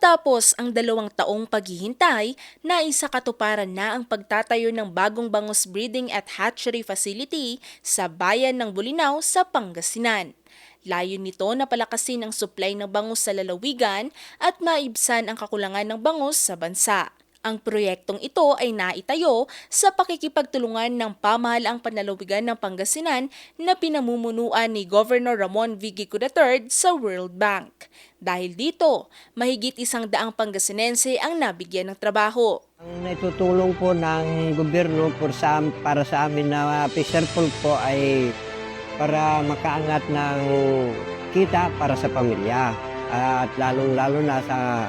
Matapos ang dalawang taong paghihintay, naisa katuparan na ang pagtatayo ng bagong bangus breeding at hatchery facility sa bayan ng Bulinaw sa Pangasinan. Layo nito na palakasin ang supply ng bangus sa lalawigan at maibsan ang kakulangan ng bangus sa bansa. Ang proyektong ito ay naitayo sa pakikipagtulungan ng pamahalaang panlalawigan ng Pangasinan na pinamumunuan ni Governor Ramon V. Gico III sa World Bank. Dahil dito, mahigit isang daang Pangasinense ang nabigyan ng trabaho. Ang naitutulong po ng gobyerno por sa, para sa amin na fisher po ay para makaangat ng kita para sa pamilya at lalong-lalo na sa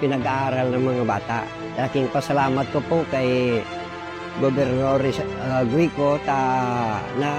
pinag-aaral ng mga bata. Laking pasalamat ko po kay Gobernador uh, Guico ta na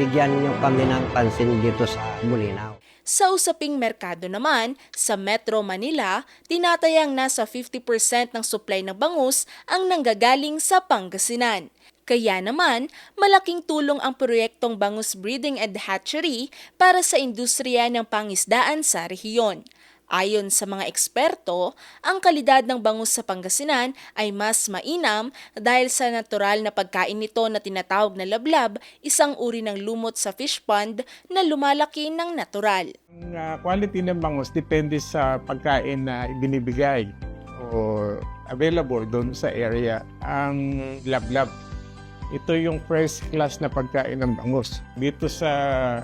bigyan niyo kami ng pansin dito sa Bulinaw. Sa usaping merkado naman, sa Metro Manila, tinatayang nasa 50% ng supply ng bangus ang nanggagaling sa Pangasinan. Kaya naman, malaking tulong ang proyektong Bangus Breeding and Hatchery para sa industriya ng pangisdaan sa rehiyon. Ayon sa mga eksperto, ang kalidad ng bangus sa Pangasinan ay mas mainam dahil sa natural na pagkain nito na tinatawag na lablab, isang uri ng lumot sa fish pond na lumalaki ng natural. Ang ah, quality ng bangus depende sa pagkain na ibinibigay o available doon sa area. Ang lablab, ito yung first class na pagkain ng bangus. Dito sa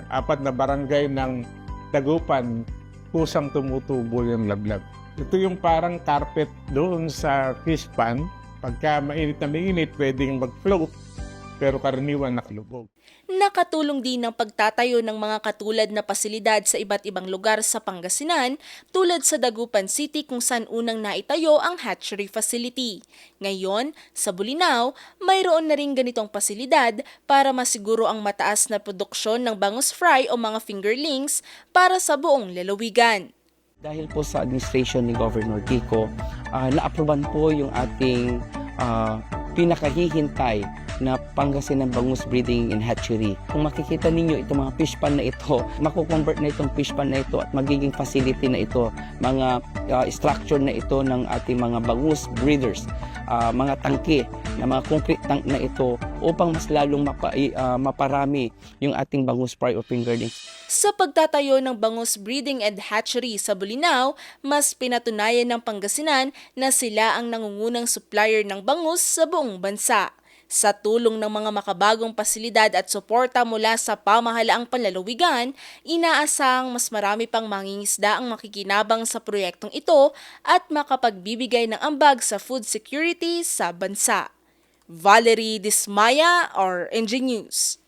apat na barangay ng Dagupan, kusang tumutubo yung lablab. Ito yung parang carpet doon sa fish pan. Pagka mainit na mainit, pwedeng mag-float, pero karaniwan nakalubog. Nakatulong din ang pagtatayo ng mga katulad na pasilidad sa iba't ibang lugar sa Pangasinan tulad sa Dagupan City kung saan unang naitayo ang hatchery facility. Ngayon, sa Bulinaw, mayroon na rin ganitong pasilidad para masiguro ang mataas na produksyon ng bangus fry o mga fingerlings para sa buong lalawigan. Dahil po sa administration ni Governor Kiko, uh, naaproban po yung ating ah, pinakahihintay na Pangasinan Bangus Breeding and Hatchery. Kung makikita ninyo itong mga fish pan na ito, makukonvert na itong fish pan na ito at magiging facility na ito, mga ah, structure na ito ng ating mga bangus breeders, ah, mga tangke na mga concrete tank na ito upang mas lalong mapa, ah, maparami yung ating bangus fry o fingerlings. Sa pagtatayo ng bangus breeding and hatchery sa Bulinaw, mas pinatunayan ng Pangasinan na sila ang nangungunang supplier ng bangus sa buong bansa. Sa tulong ng mga makabagong pasilidad at suporta mula sa pamahalaang panlalawigan, inaasang mas marami pang mangingisda ang makikinabang sa proyektong ito at makapagbibigay ng ambag sa food security sa bansa. Valerie Dismaya or NG News.